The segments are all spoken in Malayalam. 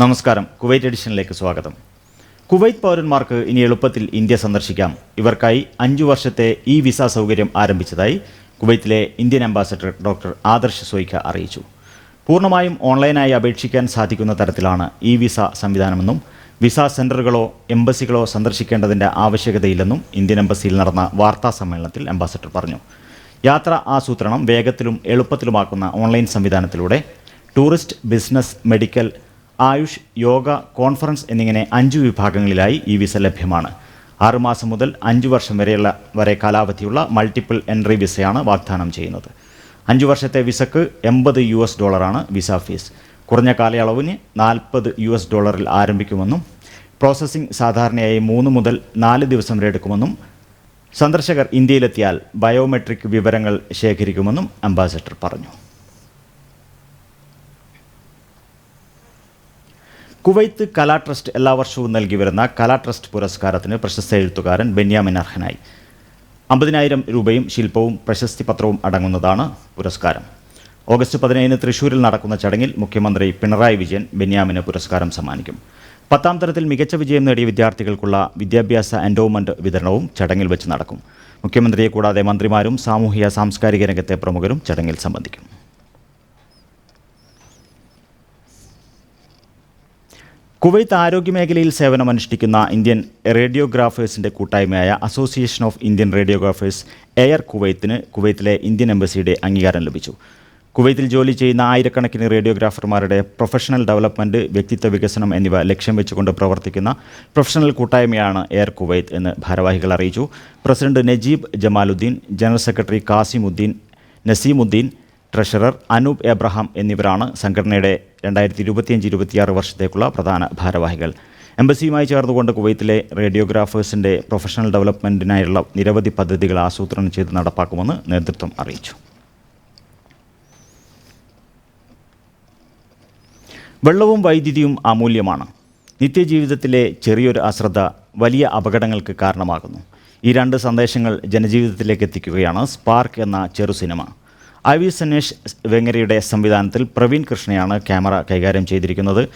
നമസ്കാരം. കുവൈറ്റ് എഡിഷനിലേക്ക് സ്വാഗതം. കുവൈറ്റ് പൗരന്മാർക്ക് ഇനി എളുപ്പത്തിൽ ഇന്ത്യ സന്ദർശിക്കാം. ഇവർക്കായി അഞ്ചു വർഷത്തെ ഇ വിസ സൗകര്യം ആരംഭിച്ചതായി കുവൈത്തിലെ Indian ambassador doctor Adarsh Swaika അറിയിച്ചു. പൂർണമായും ഓൺലൈനായി അപേക്ഷിക്കാൻ സാധിക്കുന്ന തരത്തിലാണ് ഇ വിസ സംവിധാനമെന്നും വിസ സെന്ററുകളോ എംബസികളോ സന്ദർശിക്കേണ്ടതിന്റെ ആവശ്യകതയില്ലെന്നും ഇന്ത്യൻ എംബസിയിൽ നടന്ന വാർത്താ സമ്മേളനത്തിൽ അംബാസഡർ പറഞ്ഞു. യാത്ര ആസൂത്രണം വേഗത്തിലും എളുപ്പത്തിലുമാക്കുന്ന ഓൺലൈൻ സംവിധാനത്തിലൂടെ tourist business medical AYUSH yoga conference എന്നിങ്ങനെ അഞ്ചു വിഭാഗങ്ങളിലായി ഈ വിസ ലഭ്യമാണ്. ആറുമാസം മുതൽ അഞ്ചു വർഷം വരെയുള്ള വരെ കാലാവധിയുള്ള മൾട്ടിപ്പിൾ എൻട്രി വിസയാണ് വാഗ്ദാനം ചെയ്യുന്നത്. അഞ്ചു വർഷത്തെ വിസക്ക് എൺപത് യു എസ് ഡോളറാണ് വിസ ഫീസ്. കുറഞ്ഞ കാലയളവിന് നാൽപ്പത് യു എസ് ഡോളറിൽ ആരംഭിക്കുമെന്നും പ്രോസസ്സിംഗ് സാധാരണയായി മൂന്ന് മുതൽ നാല് ദിവസം വരെ എടുക്കുമെന്നും സന്ദർശകർ ഇന്ത്യയിലെത്തിയാൽ ബയോമെട്രിക് വിവരങ്ങൾ ശേഖരിക്കുമെന്നും അംബാസഡർ പറഞ്ഞു. കുവൈത്ത് കലാ ട്രസ്റ്റ് എല്ലാ വർഷവും നൽകി വരുന്ന കലാ ട്രസ്റ്റ് പുരസ്കാരത്തിന് പ്രശസ്ത എഴുത്തുകാരൻ ബെന്യാമിൻ അർഹനായി. അമ്പതിനായിരം രൂപയും ശില്പവും പ്രശസ്തി പത്രവും അടങ്ങുന്നതാണ് പുരസ്കാരം. ഓഗസ്റ്റ് പതിനേഴിന് തൃശൂരിൽ നടക്കുന്ന ചടങ്ങിൽ മുഖ്യമന്ത്രി പിണറായി വിജയൻ ബെന്യാമിന് പുരസ്കാരം സമ്മാനിക്കും. പത്താം തരത്തിൽ മികച്ച വിജയം നേടിയ വിദ്യാർത്ഥികൾക്കുള്ള വിദ്യാഭ്യാസ എൻഡോവ്മെന്റ് വിതരണവും ചടങ്ങിൽ വെച്ച് നടക്കും. മുഖ്യമന്ത്രിയെ കൂടാതെ മന്ത്രിമാരും സാമൂഹിക സാംസ്കാരിക രംഗത്തെ പ്രമുഖരും ചടങ്ങിൽ സംബന്ധിക്കും. കുവൈത്ത് ആരോഗ്യമേഖലയിൽ സേവനമനുഷ്ഠിക്കുന്ന ഇന്ത്യൻ റേഡിയോഗ്രാഫേഴ്സിന്റെ കൂട്ടായ്മയായ association of Indian radiographers air കുവൈത്തിന് കുവൈത്തിലെ ഇന്ത്യൻ എംബസിയുടെ അംഗീകാരം ലഭിച്ചു. കുവൈത്തിൽ ജോലി ചെയ്യുന്ന ആയിരക്കണക്കിന് റേഡിയോഗ്രാഫർമാരുടെ പ്രൊഫഷണൽ ഡെവലപ്മെന്റ് വ്യക്തിത്വ വികസനം എന്നിവ ലക്ഷ്യം വെച്ചുകൊണ്ട് പ്രവർത്തിക്കുന്ന പ്രൊഫഷണൽ കൂട്ടായ്മയാണ് എയർ കുവൈത്ത് എന്ന് ഭാരവാഹികൾ അറിയിച്ചു. President Najeeb Jamaluddin general secretary Kasimuddin Naseemuddin treasurer Anoop Abraham എന്നിവരാണ് സംഘടനയുടെ രണ്ടായിരത്തി ഇരുപത്തിയഞ്ച് ഇരുപത്തിയാറ് വർഷത്തേക്കുള്ള പ്രധാന ഭാരവാഹികൾ. എംബസിയുമായി ചേർന്നുകൊണ്ട് കുവൈത്തിലെ റേഡിയോഗ്രാഫേഴ്സിന്റെ പ്രൊഫഷണൽ ഡെവലപ്മെന്റിനായുള്ള നിരവധി പദ്ധതികൾ ആസൂത്രണം ചെയ്ത് നടപ്പാക്കുമെന്ന് നേതൃത്വം അറിയിച്ചു. വെള്ളവും വൈദ്യുതിയും അമൂല്യമാണ്. നിത്യജീവിതത്തിലെ ചെറിയൊരു അശ്രദ്ധ വലിയ അപകടങ്ങൾക്ക് കാരണമാകുന്നു. ഈ രണ്ട് സന്ദേശങ്ങൾ ജനജീവിതത്തിലേക്ക് എത്തിക്കുകയാണ് സ്പാർക്ക് എന്ന ചെറു സിനിമ. ഐ വി സനേഷ് വെങ്ങരയുടെ സംവിധാനത്തിൽ പ്രവീൺ കൃഷ്ണയാണ് ക്യാമറ കൈകാര്യം ചെയ്തിരിക്കുന്നത്.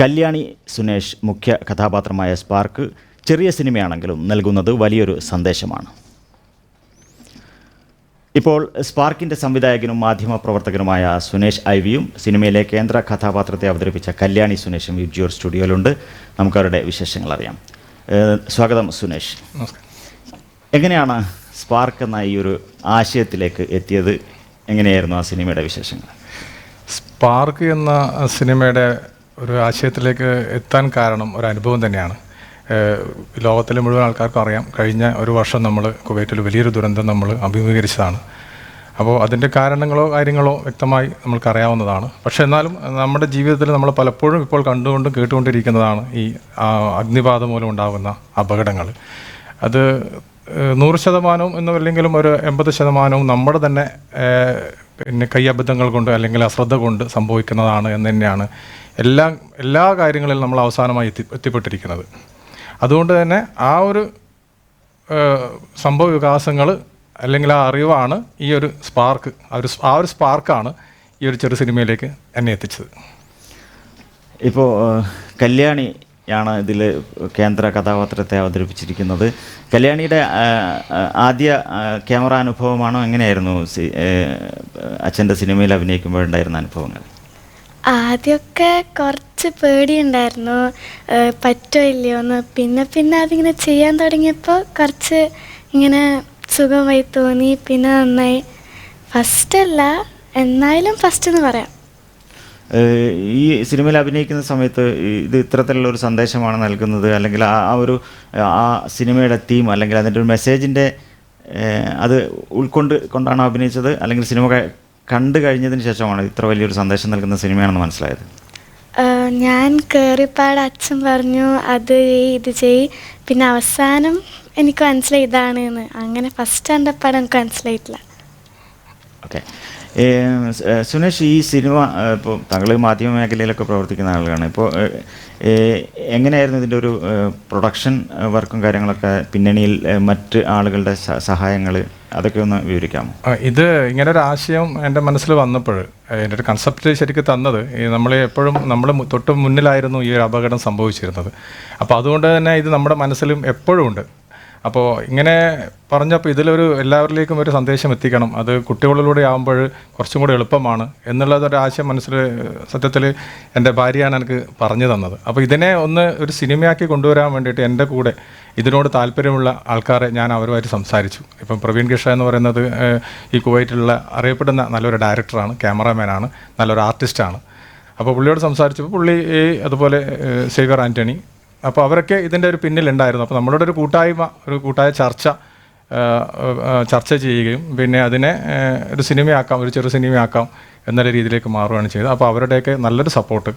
കല്യാണി സുനേഷ് മുഖ്യ കഥാപാത്രമായ സ്പാർക്ക് ചെറിയ സിനിമയാണെങ്കിലും നൽകുന്നത് വലിയൊരു സന്ദേശമാണ്. ഇപ്പോൾ സ്പാർക്കിന്റെ സംവിധായകനും മാധ്യമപ്രവർത്തകനുമായ സുനേഷ് ഐവിയും സിനിമയിലെ കേന്ദ്ര കഥാപാത്രത്തെ അവതരിപ്പിച്ച കല്യാണി സുനേഷും യുജിയോർ സ്റ്റുഡിയോയിലുണ്ട്. നമുക്ക് അവരുടെ വിശേഷങ്ങൾ അറിയാം. സ്വാഗതം സുനേഷ്. എങ്ങനെയാണ് സ്പാർക്ക് എന്ന ഈ ഒരു ആശയത്തിലേക്ക് എത്തിയത്? എങ്ങനെയായിരുന്നു ആ സിനിമയുടെ വിശേഷങ്ങൾ? സ്പാർക്ക് എന്ന സിനിമയുടെ ഒരു ആശയത്തിലേക്ക് എത്താൻ കാരണം ഒരു അനുഭവം തന്നെയാണ്. ലോകത്തിലെ മുഴുവൻ ആൾക്കാർക്കും അറിയാം കഴിഞ്ഞ ഒരു വർഷം നമ്മൾ കുവൈറ്റിൽ വലിയൊരു ദുരന്തം നമ്മൾ അഭിമുഖീകരിച്ചതാണ്. അപ്പോൾ അതിന്റെ കാരണങ്ങളോ കാര്യങ്ങളോ വ്യക്തമായി നമ്മൾക്ക് അറിയാവുന്നതാണ്. പക്ഷേ എന്നാലും നമ്മുടെ ജീവിതത്തിൽ നമ്മൾ പലപ്പോഴും ഇപ്പോൾ കണ്ടുകൊണ്ടും കേട്ടുകൊണ്ടിരിക്കുന്നതാണ് ഈ അഗ്നിബാധ മൂലം ഉണ്ടാകുന്ന അപകടങ്ങൾ. അത് നൂറ് ശതമാനവും എന്നല്ലെങ്കിലും ഒരു എൺപത് ശതമാനവും നമ്മുടെ തന്നെ പിന്നെ കൈയബദ്ധങ്ങൾ കൊണ്ട് അല്ലെങ്കിൽ അശ്രദ്ധ കൊണ്ട് സംഭവിക്കുന്നതാണ് എന്ന് തന്നെയാണ് എല്ലാ എല്ലാ കാര്യങ്ങളിലും നമ്മൾ അവസാനമായി എത്തി എത്തിപ്പെട്ടിരിക്കുന്നത്. അതുകൊണ്ട് തന്നെ ആ ഒരു സംഭവ വികാസങ്ങൾ അല്ലെങ്കിൽ ആ അറിവാണ് ഈ ഒരു സ്പാർക്ക് ആ ഒരു ആ ഒരു സ്പാർക്കാണ് ഈ ഒരു ചെറു സിനിമയിലേക്ക് എന്നെ എത്തിച്ചത്. ഇപ്പോൾ കല്യാണിയാണ് ഇതിൽ കേന്ദ്ര കഥാപാത്രത്തെ അവതരിപ്പിച്ചിരിക്കുന്നത്. കല്യാണിയുടെ ആദ്യ ക്യാമറ അനുഭവമാണോ എങ്ങനെയായിരുന്നു അച്ഛന്റെ സിനിമയിൽ അഭിനയിക്കുമ്പോൾ ഉണ്ടായിരുന്ന അനുഭവങ്ങൾ? ആദ്യമൊക്കെ കുറച്ച് പേടിയുണ്ടായിരുന്നു. പറ്റോ ഇല്ലയോ എന്ന് പിന്നെ പിന്നെ അതിങ്ങനെ ചെയ്യാൻ തുടങ്ങിയപ്പോൾ കുറച്ച് ഇങ്ങനെ സുഖമായി തോന്നി. പിന്നെ നന്നായി. ഫസ്റ്റല്ല എന്നാലും ഫസ്റ്റ് എന്ന് പറയാം. ഈ സിനിമയിൽ അഭിനയിക്കുന്ന സമയത്ത് ഇത് ഇത്തരത്തിലുള്ള ഒരു സന്ദേശമാണ് നൽകുന്നത്. അല്ലെങ്കിൽ ആ ആ ഒരു ആ സിനിമയുടെ തീം അല്ലെങ്കിൽ അതിന്റെ ഒരു മെസ്സേജിന്റെ അത് ഉൾക്കൊണ്ട് കൊണ്ടാണ് അഭിനയിച്ചത്. അല്ലെങ്കിൽ സിനിമ കണ്ടു കഴിഞ്ഞതിന് ശേഷമാണ് ഇത്ര വലിയൊരു സന്ദേശം നൽകുന്ന സിനിമയാണെന്ന് മനസ്സിലായത്. ഞാൻ കയറിപ്പാട് അച്ഛൻ പറഞ്ഞു അത് ഇത് ചെയ്. പിന്നെ അവസാനം എനിക്ക് മനസ്സിലായി ഇതാണ് എന്ന് അങ്ങനെ ഫസ്റ്റ് കണ്ടപ്പാട് എനിക്ക് മനസ്സിലായിട്ടില്ല. ഓക്കെ സുനേഷ് ഈ സിനിമ ഇപ്പോൾ താങ്കൾ മാധ്യമ മേഖലയിലൊക്കെ പ്രവർത്തിക്കുന്ന ആളുകളാണ്. ഇപ്പോൾ എങ്ങനെയായിരുന്നു ഇതിന്റെ ഒരു പ്രൊഡക്ഷൻ വർക്കും കാര്യങ്ങളൊക്കെ പിന്നണിയിൽ മറ്റ് ആളുകളുടെ സഹായങ്ങൾ അതൊക്കെ ഒന്ന് വിവരിക്കാമോ? ഇത് ഇങ്ങനെ ഒരു ആശയം എന്റെ മനസ്സിൽ വന്നപ്പോൾ എന്റെ ഒരു കൺസെപ്റ്റ് ശരിക്കും തന്നത് നമ്മൾ എപ്പോഴും നമ്മൾ തൊട്ട് മുന്നിലായിരുന്നു ഈ ഒരു അപകടം സംഭവിച്ചിരുന്നത്. അപ്പോൾ അതുകൊണ്ട് തന്നെ ഇത് നമ്മുടെ മനസ്സിലും എപ്പോഴും ഉണ്ട്. അപ്പോൾ ഇങ്ങനെ പറഞ്ഞപ്പോൾ ഇതിലൊരു എല്ലാവരിലേക്കും ഒരു സന്ദേശം എത്തിക്കണം. അത് കുട്ടികളിലൂടെ ആകുമ്പോൾ കുറച്ചും കൂടെ എളുപ്പമാണ് എന്നുള്ളതൊരു ആശയം മനസ്സിൽ സത്യത്തിൽ എന്റെ ഭാര്യയാണ് എനിക്ക് പറഞ്ഞു തന്നത്. അപ്പോൾ ഇതിനെ ഒന്ന് ഒരു സിനിമയാക്കി കൊണ്ടുവരാൻ വേണ്ടിയിട്ട് എന്റെ കൂടെ ഇതിനോട് താല്പര്യമുള്ള ആൾക്കാരെ ഞാൻ അവരുമായിട്ട് സംസാരിച്ചു. ഇപ്പം പ്രവീൺ കിഷ എന്ന് പറയുന്നത് ഈ കുവൈറ്റിലുള്ള അറിയപ്പെടുന്ന നല്ലൊരു ഡയറക്ടറാണ് ക്യാമറാമാനാണ് നല്ലൊരു ആർട്ടിസ്റ്റാണ്. അപ്പോൾ പുള്ളിയോട് സംസാരിച്ചപ്പോൾ പുള്ളി അതുപോലെ സേവ്യർ ആന്റണി അപ്പോൾ അവരൊക്കെ ഇതിന്റെ ഒരു പിന്നിലുണ്ടായിരുന്നു. അപ്പോൾ നമ്മളോട് ഒരു കൂട്ടായ്മ ഒരു കൂട്ടായ ചർച്ച ചർച്ച ചെയ്യുകയും പിന്നെ അതിനെ ഒരു സിനിമയാക്കാം ഒരു ചെറു സിനിമയാക്കാം എന്നുള്ള രീതിയിലേക്ക് മാറുകയാണ് ചെയ്തത്. അപ്പോൾ അവരുടെയൊക്കെ നല്ലൊരു സപ്പോർട്ട്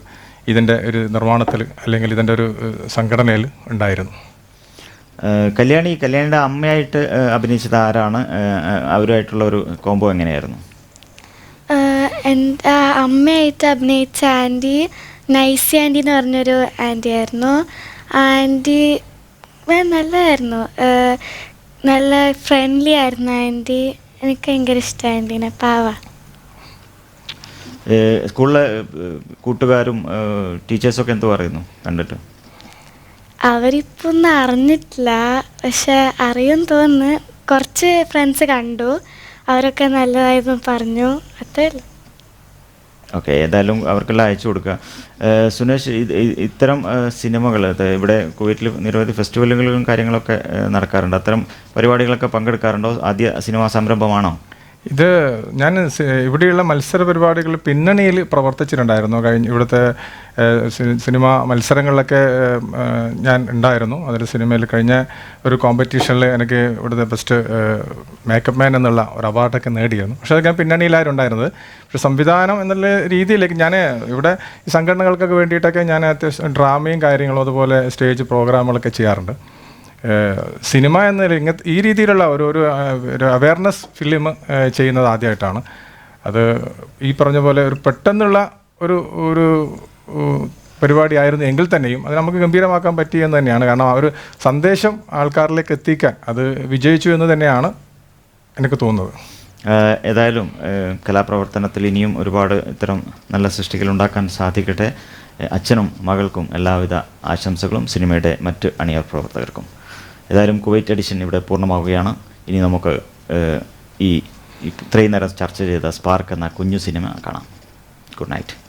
ഇതിന്റെ ഒരു നിർമ്മാണത്തിൽ അല്ലെങ്കിൽ ഇതിന്റെ ഒരു സംഘടനയിൽ ഉണ്ടായിരുന്നു. കല്യാണി കല്യാണിയുടെ അമ്മയായിട്ട് അഭിനയിച്ചത് ആരാണ്? അവരുമായിട്ടുള്ള ഒരു കോംബോ എങ്ങനെയായിരുന്നു? എന്റെ അമ്മയായിട്ട് അഭിനയിച്ച ആന്റി നൈസി ആന്റി എന്ന് പറഞ്ഞൊരു ആന്റി ആയിരുന്നു ആന്റി നല്ലതായിരുന്നു നല്ല ഫ്രണ്ട്ലി ആയിരുന്നു ആന്റി. എനിക്ക് ഭയങ്കര ആന്റീനെ പാവ. സ്കൂളിലെ കൂട്ടുകാരും ടീച്ചേഴ്സൊക്കെ എന്ത് പറയുന്നു? കണ്ടിട്ട്. അവരിപ്പോൾ ഒന്നും അറിഞ്ഞിട്ടില്ല. പക്ഷെ അറിയും തോന്നുന്നു. കുറച്ച് ഫ്രണ്ട്സ് കണ്ടു. അവരൊക്കെ നല്ലതായിരുന്നു പറഞ്ഞു. അത്രേ ഉള്ളൂ. ഓക്കെ ഏതായാലും അവർക്കെല്ലാം അയച്ചു കൊടുക്കുക. സുനേഷ് ഇത് ഇത്തരം സിനിമകൾ ഇവിടെ കുവൈറ്റിൽ നിരവധി ഫെസ്റ്റിവലുകളും കാര്യങ്ങളൊക്കെ നടക്കാറുണ്ട്. അത്തരം പരിപാടികളൊക്കെ പങ്കെടുക്കാറുണ്ടോ? ആദ്യ സിനിമാ സംരംഭമാണോ? ഇത് ഞാൻ ഇവിടെയുള്ള മത്സര പരിപാടികൾ പിന്നണിയിൽ പ്രവർത്തിച്ചിട്ടുണ്ടായിരുന്നു. കഴിഞ്ഞ ഇവിടുത്തെ സിനിമ മത്സരങ്ങളിലൊക്കെ ഞാൻ ഉണ്ടായിരുന്നു. അതിൽ സിനിമയിൽ കഴിഞ്ഞ ഒരു കോമ്പറ്റീഷനിൽ എനിക്ക് ഇവിടുത്തെ ബെസ്റ്റ് മേക്കപ്പ് മാൻ എന്നുള്ള ഒരു അവാർഡൊക്കെ നേടിയിരുന്നു. പക്ഷേ അത് ഞാൻ പിന്നണിയിലായിരുന്നു ഉണ്ടായിരുന്നത് പക്ഷേ സംവിധാനം എന്നുള്ള രീതിയിലേക്ക് ഞാൻ ഇവിടെ ഈ സംഘടനകൾക്കൊക്കെ വേണ്ടിയിട്ടൊക്കെ ഞാൻ അത്യാവശ്യം ഡ്രാമയും കാര്യങ്ങളും അതുപോലെ സ്റ്റേജ് പ്രോഗ്രാമുകളൊക്കെ ചെയ്യാറുണ്ട്. സിനിമ എന്ന രംഗത്ത് ഈ രീതിയിലുള്ള ഒരു ഒരു അവയർനെസ് ഫിലിം ചെയ്യുന്നത് ആദ്യമായിട്ടാണ് അത് ഈ പറഞ്ഞ പോലെ ഒരു പെട്ടെന്നുള്ള ഒരു ഒരു പരിപാടി ആയിരുന്നു എങ്കിൽ തന്നെയും അത് നമുക്ക് ഗംഭീരമാക്കാൻ പറ്റി എന്ന് തന്നെയാണ്. കാരണം ആ ഒരു സന്ദേശം ആൾക്കാരിലേക്ക് എത്തിക്കാൻ അത് വിജയിച്ചു എന്ന് തന്നെയാണ് എനിക്ക് തോന്നുന്നത്. ഏതായാലും കലാപ്രവർത്തനത്തിൽ ഇനിയും ഒരുപാട് ഇത്തരം നല്ല സൃഷ്ടികൾ ഉണ്ടാക്കാൻ സാധിക്കട്ടെ. അച്ഛനും മകൾക്കും എല്ലാവിധ ആശംസകളും സിനിമയുടെ മറ്റ് അണിയർ പ്രവർത്തകർക്കും. ഏതായാലും കുവൈറ്റ് എഡിഷൻ ഇവിടെ പൂർണമാവുകയാണ്. ഇനി നമുക്ക് ഈ ഇത്രയും നേരം ചർച്ച ചെയ്ത സ്പാർക്ക് എന്ന കുഞ്ഞു സിനിമ കാണാം. Good night.